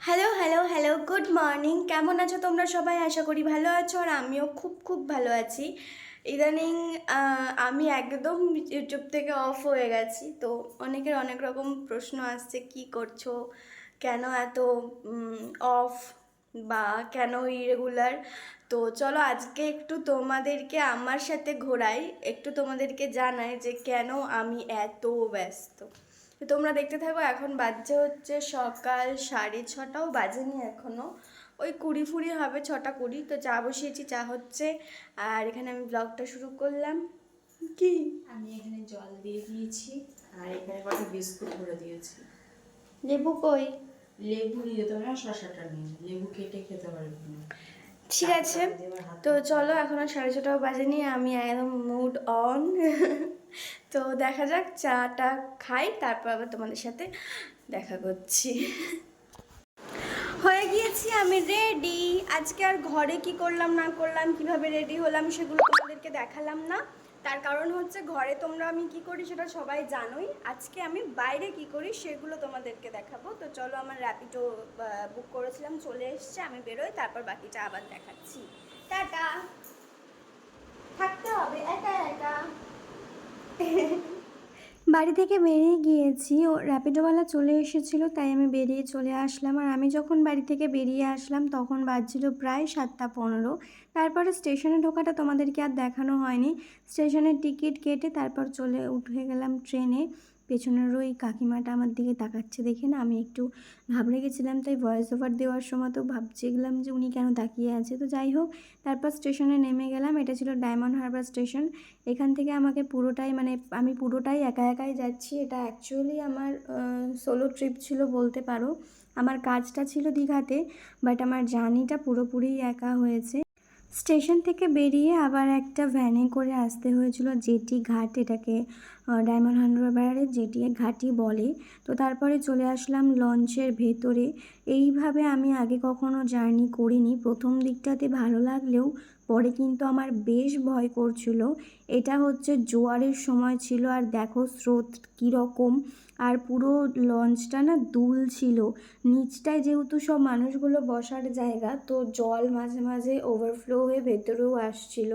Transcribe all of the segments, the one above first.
Hello hello hello good morning কেমন আছো তোমরা সবাই? আশা করি ভালো আছো আর আমিও খুব খুব ভালো আছি। ইদানিং আমি একদম ইউটিউব থেকে অফ হয়ে গেছি। তো অনেকের অনেক রকম প্রশ্ন আসছে, কি করছ? কেন এত অফ বা কেন ইরেগুলার তো চলো আজকে একটু তোমাদেরকে আমার সাথে ঘোরাই। একটু তোমাদেরকে জানাই যে কেন আমি এত ব্যস্ত। তো তোমরা দেখতে থাকো এখন বাজছে হচ্ছে সকাল সাড়ে ছটাও বাজেনি এখনও ওই কুড়ি ফুড়ি হবে ছটা কুড়ি তো চা বসিয়েছি চা হচ্ছে। আর এখানে আমি ব্লগটা শুরু করলাম। কি? আমি এখানে জল দিয়ে দিয়েছি আর এখানে কটা বিস্কুট ভরে দিয়েছি। লেবু কই? লেবু দিয়ে হবে না শশাটা নিয়ে লেবু কেটে খেতে পারবি না। ঠিক আছে। তো চলো এখন আর সাড়ে ছটাও বাজেনি আমি একদম মুড অন তো দেখা যাক, চাটা খাই, তারপর আবার তোমাদের সাথে দেখা করছি। হয়ে গিয়েছি, আমি রেডি আজকে আর ঘরে কি করলাম, না করলাম, কীভাবে রেডি হলাম সেগুলো তোমাদেরকে দেখালাম না। তার কারণ হচ্ছে ঘরে তোমরা আমি কি করি সেটা সবাই জানোই। আজকে আমি বাইরে কি করি সেগুলো তোমাদেরকে দেখাবো। তো চলো, আমার র্যাপিডো বুক করেছিলাম, চলে এসছে, আমি বেরোই, তারপর বাকিটা আবার দেখাচ্ছি। টাটা। থাকতে হবে, একা একা। বাড়ি থেকে বেরিয়ে গিয়েছি ও র্যাপিডোওয়ালা চলে এসেছিল, তাই আমি বেরিয়ে চলে আসলাম। আর আমি যখন বাড়ি থেকে বেরিয়ে আসলাম, তখন বাজছিল প্রায় সাতটা পনেরো। তারপরে স্টেশনে ঢোকাটা তোমাদেরকে আর দেখানো হয়নি। স্টেশনের টিকিট কেটে তারপর চলে উঠে গেলাম ট্রেনে। পেছনের ওই কাকিমাটা আমার দিকে তাকাচ্ছে দেখে না। আমি একটু ঘাবড়ে গেছিলাম, তাই ভয়েস ওভার দেওয়ার সময় তো ভাবছিলাম যে উনি কেন তাকিয়ে আছে। তো যাই হোক, তারপর স্টেশনে নেমে গেলাম। এটা ছিল ডায়মন্ড হারবার স্টেশন এখান থেকে আমাকে পুরোটাই মানে আমি পুরোটাই একা একাই যাচ্ছি। এটা অ্যাকচুয়ালি আমার সোলো ট্রিপ ছিল বলতে পারো। আমার কাজটা ছিল দীঘাতে বাট আমার জার্নিটা পুরোপুরি একা হয়েছে। স্টেশন থেকে বেরিয়ে আবার একটা ভ্যানে করে আসতে হয়েছিল জেটি ঘাট, এটাকে ডায়মন্ড হারবারের জেটি ঘাটই বলে। তো তারপরে চলে আসলাম লঞ্চের ভেতরে। এইভাবে আমি আগে কখনো জার্নি করিনি। প্রথম দিকটাতে ভালো লাগলেও পরে কিন্তু আমার বেশ ভয় করছিল। এটা হচ্ছে জোয়ারের সময় ছিল আর দেখো স্রোত কীরকম। আর পুরো লঞ্চটা না দুল ছিল। নিচটায় যেহেতু সব মানুষগুলো বসার জায়গা, তো জল মাঝে মাঝে ওভারফ্লো হয়ে ভেতরেও আসছিল।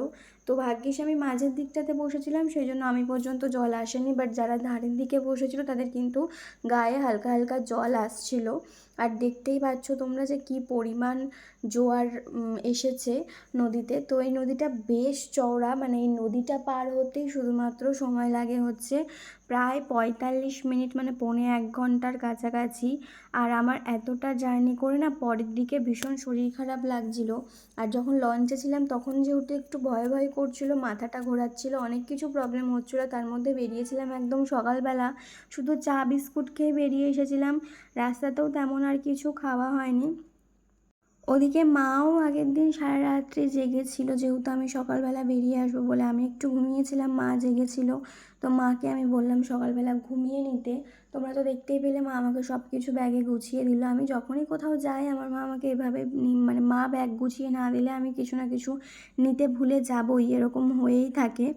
তো ভাগ্যিস আমি মাঝের দিকটাতে বসেছিলাম, সেই জন্য আমি পর্যন্ত জল আসেনি। বাট যারা ধারের দিকে বসেছিল, তাদের কিন্তু গায়ে হালকা হালকা জল আসছিল। আর দেখতেই পাচ্ছ তোমরা যে কি পরিমাণ জোয়ার এসেছে নদীতে। তো এই নদীটা বেশ চওড়া মানে এই নদীটা পার হতেই শুধুমাত্র সময় লাগে হচ্ছে প্রায় পঁয়তাল্লিশ মিনিট মানে পৌনে এক ঘণ্টার কাছাকাছি। আর আমার এতটা জার্নি করে না পরের দিকে ভীষণ শরীর খারাপ লাগছিল। আর যখন লঞ্চে ছিলাম তখন যেহেতু একটু ভয় ভয় করছিল, মাথাটা ঘোরাচ্ছিল, অনেক কিছু প্রবলেম হচ্ছিল, তার মধ্যে বেরিয়েছিলাম একদম সকালবেলা। শুধু চা, বিস্কুট খেয়ে বেরিয়ে এসেছিলাম। রাস্তাতেও তেমন আর কিছু খাওয়া হয়নি। ওদিকে মাও আগের দিন সারা রাত্রে জেগেছিল, যেহেতু আমি সকালবেলা বেরিয়ে আসব বলে আমি একটু ঘুমিয়েছিলাম, মা জেগেছিল। তো মাকে আমি বললাম, সকালবেলা ঘুমিয়ে নিতে। তোমরা তো দেখতেই পেলে মা আমাকে সব কিছু ব্যাগে গুছিয়ে দিল। আমি যখনই কোথাও যাই, আমার মা আমাকে এভাবে মানে মা ব্যাগ গুছিয়ে না দিলে আমি কিছু না কিছু নিতে ভুলে যাবই। এরকম হয়েই থাকে।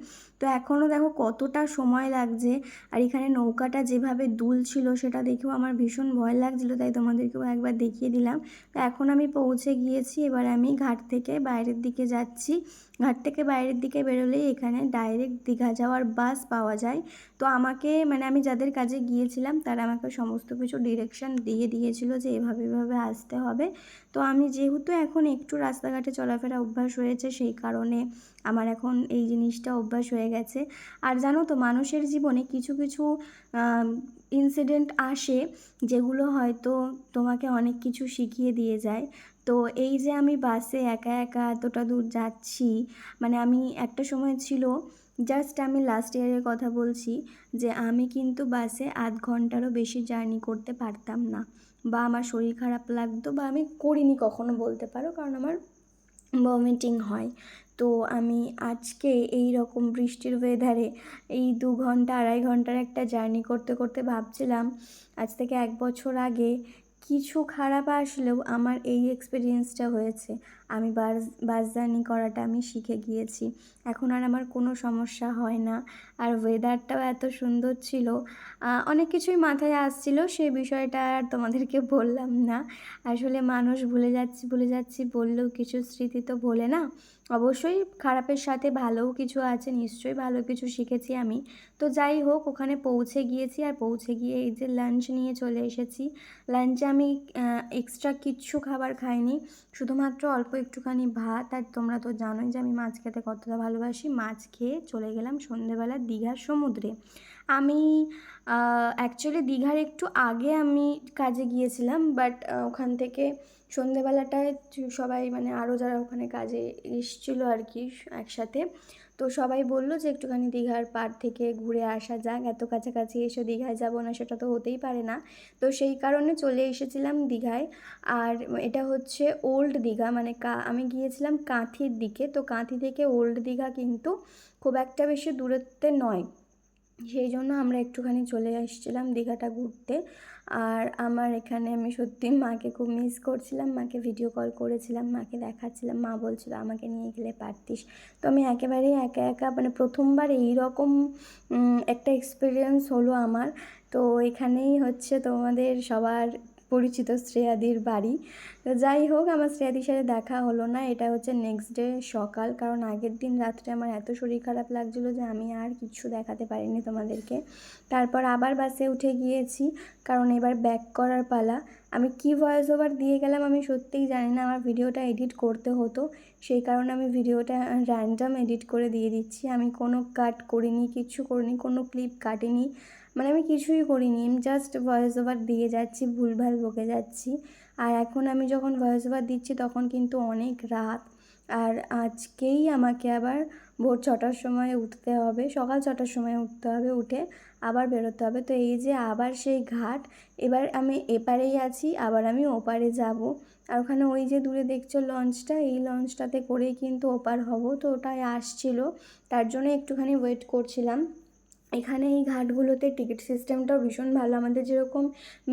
তো এখনও দেখো কতটা সময় লাগছে। আর এখানে নৌকাটা যেভাবে দুল ছিল সেটা দেখেও আমার ভীষণ ভয় লাগছিল। তাই তোমাদেরকেও একবার দেখিয়ে দিলাম। তো এখন আমি পৌঁছে গিয়েছি। এবার আমি ঘাট থেকে বাইরের দিকে যাচ্ছি। ঘাট থেকে বাইরের দিকে বেরোলেই এখানে ডাইরেক্ট দীঘা যাওয়ার বাস পাওয়া যায়। তো আমাকে মানে আমি যাদের কাজে গিয়েছিলাম, তারা আমাকে সমস্ত কিছু ডিরেকশন দিয়ে দিয়েছিল যে এভাবে এভাবে আসতে হবে। তো আমি যেহেতু এখন একটু রাস্তাঘাটে চলাফেরা অভ্যাস হয়েছে সেই কারণে আমার এখন এই জিনিসটা অভ্যাস হয়ে গেছে। আর জানো তো, মানুষের জীবনে কিছু কিছু ইনসিডেন্ট আসে যেগুলো হয়তো তোমাকে অনেক কিছু শিখিয়ে দিয়ে যায়। তো এই যে আমি বাসে একা একা এতটা দূর যাচ্ছি মানে আমি একটা সময় ছিল জাস্ট আমি লাস্ট ইয়ারের কথা বলছি যে আমি কিন্তু বাসে আধ ঘন্টারও বেশি জার্নি করতে পারতাম না। বা আমার শরীর খারাপ লাগতো বা আমি করিনি কখনো বলতে পারো, কারণ আমার ভমিটিং হয়। তো আমি আজকে এই রকম বৃষ্টির ওয়েদারে এই দু ঘণ্টা, আড়াই ঘণ্টার একটা জার্নি করতে করতে ভাবছিলাম। আজ থেকে এক বছর আগে কিছু খারাপ আসলেও আমার এই এক্সপিরিয়েন্সটা হয়েছে। আমি বাস জার্নি করাটা আমি শিখে গিয়েছি। এখন আর আমার কোনো সমস্যা হয় না। আর ওয়েদারটাও এত সুন্দর ছিল। অনেক কিছুই মাথায় আসছিল, সে বিষয়টা আর তোমাদেরকে বললাম না। আসলে মানুষ ভুলে যাচ্ছি ভুলে যাচ্ছি, বললেও কিছু স্মৃতি তো ভোলে না। অবশ্যই খারাপের সাথে ভালোও কিছু আছে, নিশ্চয়ই ভালো কিছু শিখেছি আমি। তো যাই হোক, ওখানে পৌঁছে গিয়েছি। আর পৌঁছে গিয়ে এই যে লাঞ্চ নিয়ে চলে এসেছি। লাঞ্চে আমি এক্সট্রা কিচ্ছু খাবার খাইনি। শুধুমাত্র অল্প একটুখানি ভাত। আর তোমরা তো জানোই যে আমি মাছ খেতে কতটা ভালোবাসি। মাছ খেয়ে চলে গেলাম সন্ধেবেলা দীঘার সমুদ্রে। আমি অ্যাকচুয়ালি দীঘার একটু আগে আমি কাজে গিয়েছিলাম বাট ওখান থেকে সন্ধেবেলাটায় সবাই মানে আরও যারা ওখানে কাজে এসেছিল আর কি, একসাথে, তো সবাই বলল যে একটুখানি দীঘার পাড় থেকে ঘুরে আসা যাক, এত কাছাকাছি এসে দীঘায় যাব না, সেটা তো হতেই পারে না, তো সেই কারণে চলে এসেছিলাম দীঘায়, আর এটা হচ্ছে ওল্ড দীঘা মানে কা, আমি গিয়েছিলাম কাঁথির দিকে, তো কাঁথি থেকে ওল্ড দীঘা কিন্তু খুব একটা বেশি দূরত্বে নয় সেই জন্য আমরা একটুখানি চলে এসেছিলাম দীঘাটা ঘুরতে। আর আমার এখানে আমি সত্যি মাকে খুব মিস করছিলাম, মাকে ভিডিও কল করেছিলাম, মাকে দেখাচ্ছিলাম, মা বলছিল, আমাকে নিয়ে গেলে পারতিস। তো আমি একেবারেই একা একা মানে প্রথমবার এই রকম একটা এক্সপিরিয়েন্স হলো আমার। তো এখানেই হচ্ছে তোমাদের সবার পরিচিত শ্রেয়াদির বাড়ি। তো যাই হোক, আমার শ্রেয়াদির সাথে দেখা হলো না, এটা হচ্ছে নেক্সট ডে সকাল। কারণ আগের দিন রাত্রে আমার এত শরীর খারাপ লাগছিল যে আমি আর কিছু দেখাতে পারিনি তোমাদেরকে। তারপর আবার বাসে উঠে গিয়েছি, কারণ এবার ব্যাক করার পালা। আমি কি ভয়েস ওভার দিয়ে গেলাম আমি সত্যিই জানি না, আমার ভিডিওটা এডিট করতে হতো। সেই কারণে আমি ভিডিওটা র্যান্ডাম এডিট করে দিয়ে দিচ্ছি। আমি কোনো কাট করিনি কিচ্ছু করিনি, কোনো ক্লিপ কাটিনি। মানে আমি কিছুই করিনি, আমি জাস্ট ভয়েস ওভার দিয়ে যাচ্ছি, ভুলভাল বকে যাচ্ছি। আর এখন আমি যখন ভয়েস ওভার দিচ্ছি তখন কিন্তু অনেক রাত। আর আজকেই আমাকে আবার ভোর ছটার সময় উঠতে হবে, সকাল ছটার সময় উঠতে হবে, উঠে আবার বেরোতে হবে। তো এই যে আবার সেই ঘাট, এবার আমি এপারেই আছি, আবার আমি ওপারে যাব। আর ওখানে ওই যে দূরে দেখছ লঞ্চটা, এই লঞ্চটাতে করেই কিন্তু ওপার হব। তো ওটাই আসছিল, তার জন্য একটুখানি ওয়েট করছিলাম। এখানে এই ঘাটগুলোতে টিকিট সিস্টেমটাও ভীষণ ভালো। আমাদের যেরকম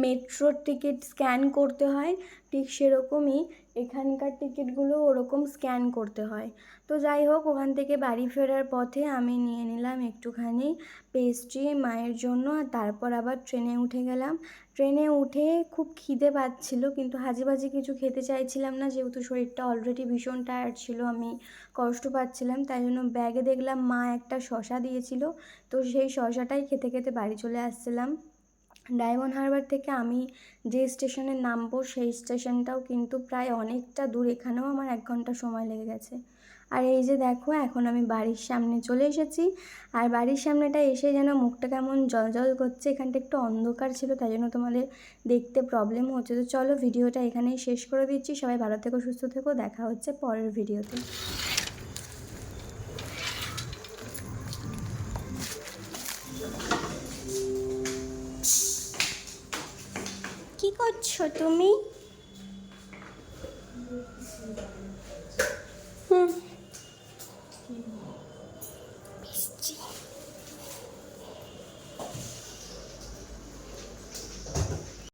মেট্রোর টিকিট স্ক্যান করতে হয়, ঠিক সেরকমই এখানকার টিকিটগুলো ওরকম স্ক্যান করতে হয়। তো যাই হোক, ওখান থেকে বাড়ি ফেরার পথে আমি নিয়ে নিলাম একটুখানি পেস্ট্রি মায়ের জন্য আর তারপর আবার ট্রেনে উঠে গেলাম। ট্রেনে উঠে খুব খিদে পাচ্ছিল কিন্তু হাজিবাজি কিছু খেতে চাইছিলাম না, যেহেতু শরীরটা অলরেডি ভীষণ টায়ার্ড ছিল, আমি কষ্ট পাচ্ছিলাম, তাই জন্য ব্যাগে দেখলাম মা একটা শশা দিয়েছিল। তো সেই শশাটাই খেতে খেতে বাড়ি চলে আসছিলাম। ডায়মন্ড হারবার থেকে আমি যে স্টেশনে নামবো, সেই স্টেশনটাও কিন্তু প্রায় অনেকটা দূর। এখানেও আমার এক ঘণ্টা সময় লেগে গেছে। আর এই যে দেখো, এখন আমি বাড়ির সামনে চলে এসেছি। আর বাড়ির সামনেটা এসে যেন মুখটা কেমন জল জল করছে, এখানটা একটু অন্ধকার ছিল, তাই জন্য তোমাদের দেখতে প্রবলেম হচ্ছে। তো চলো ভিডিওটা এখানেই শেষ করে দিচ্ছি। সবাই ভালো থেকো, সুস্থ থেকো। দেখা হচ্ছে পরের ভিডিওতে করছ তুমি?